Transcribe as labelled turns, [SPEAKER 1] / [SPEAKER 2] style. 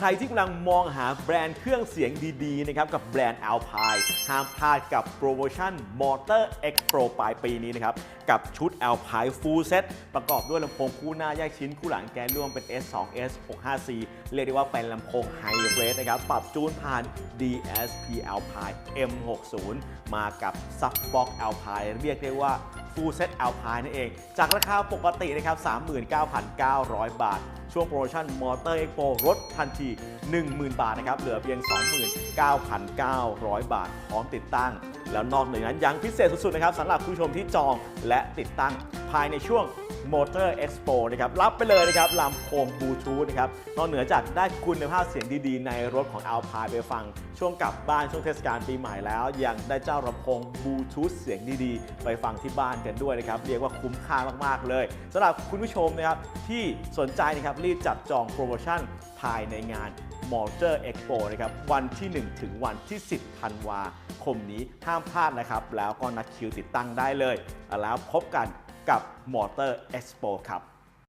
[SPEAKER 1] ใครที่กำลังมองหาแบรนด์เครื่องเสียงดีๆนะครับกับแบรนด์ Alpine ห้ามพลาดกับโปรโมชั่น Motor X Pro ปลายปีนี้นะครับ กับชุด Alpine Full Set ประกอบด้วยลำโพงคู่หน้าแยกชิ้นคู่หลังแกนร่วมเป็น S2S 65C เรียกได้ว่าเป็นลำโพง High Rate นะครับ ปรับจูนผ่าน DSP Alpine M60 มากับ Subbox Alpine เรียกได้ว่า Full Set Alpine นั่นเอง จากราคาปกตินะครับ 39,900 บาท ช่วงโปรโมชั่นมอเตอร์เอ็กโปลดทันที 10,000 บาทนะครับ เหลือเพียง 29,900 บาท พร้อมติดตั้ง แล้วนอกเหนือนั้นยังพิเศษสุดๆนะครับสำหรับผู้ชมที่จองและติดตั้งภายในช่วง Motor Expo นะครับรับไปเลยนะครับลำโพงบลูทูธนะครับนอกเหนือจากได้คุณภาพเสียงดีๆ ในรถของ Alpine ไปฟัง ช่วงกลับบ้านช่วงเทศกาลปีใหม่แล้ว ยังได้เจ้าลำโพงบลูทูธเสียงดีๆ ไปฟังที่บ้านกันด้วยนะครับเรียกว่าคุ้มค่ามากๆเลยสำหรับคุณผู้ชมนะครับที่สนใจนะครับรีบจับจองโปรโมชั่นภายในงาน Motor Expo นะครับวันที่ 1 ถึงวันที่ 10ธันวาคมนี้ห้ามพลาดนะครับ แล้วก็นัดคิวติดตั้งได้เลย แล้วพบกัน กับ Motor Expo ครับ